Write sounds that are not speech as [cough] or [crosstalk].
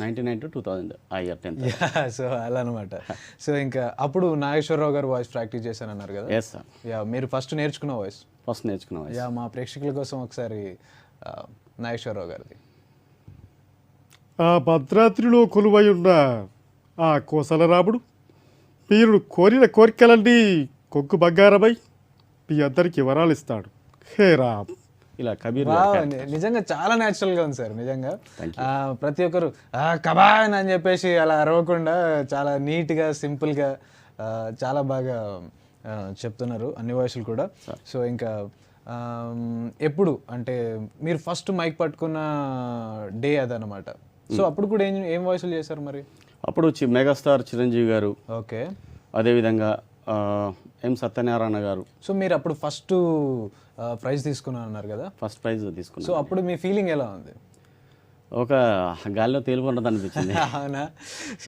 Ninety nine to two thousand ఆ year tenth. So అలా అనమాట సో ఇంకా అప్పుడు నాగేశ్వరరావు గారు వాయిస్ ప్రాక్టీస్ చేశాను అన్నారు కదా? ఎస్ సార్ యా మీరు ఫస్ట్ నేర్చుకున్న వాయిస్ ఫస్ట్ నేర్చుకున్నాం యా మా ప్రేక్షకుల కోసం ఒకసారి నాగేశ్వరరావు గారిది. ఆ భద్రాద్రిలో కొలువై ఉన్న ఆ కోసలరాముడు మీరు కోరిన కోరికలన్నీ కొగ్గు బంగారమై మీ అందరికి వరాలు ఇస్తాడు హే రామ్! ఇలా కబీర్ నిజంగా చాలా natural గా ఉంది సార్ నిజంగా. ప్రతి ఒక్కరు "ఆ, కబాన్ అని చెప్పేసి అలా అరవకుండా చాలా నీట్గా సింపుల్గా చాలా బాగా చెప్తున్నారు అన్ని వాయిస్లు కూడా. సో ఇంకా ఎప్పుడు అంటే మీరు ఫస్ట్ మైక్ పట్టుకున్న డే అదనమాట సో అప్పుడు కూడా ఏం ఏం వాయిస్లు చేశారు మరి? అప్పుడు చి- మెగాస్టార్ చిరంజీవి గారు. ఓకే. అదేవిధంగా ఎం సత్యనారాయణ గారు. సో మీరు అప్పుడు ఫస్ట్ ప్రైజ్ తీసుకున్నా అన్నారు కదా? ఫస్ట్ ప్రైజ్ సో తీసుకున్నాం అప్పుడు మీ ఫీలింగ్ ఎలా ఉంది? ఒక గాలిలో తేలిపోన్నది అనిపించింది [laughs] అవునా?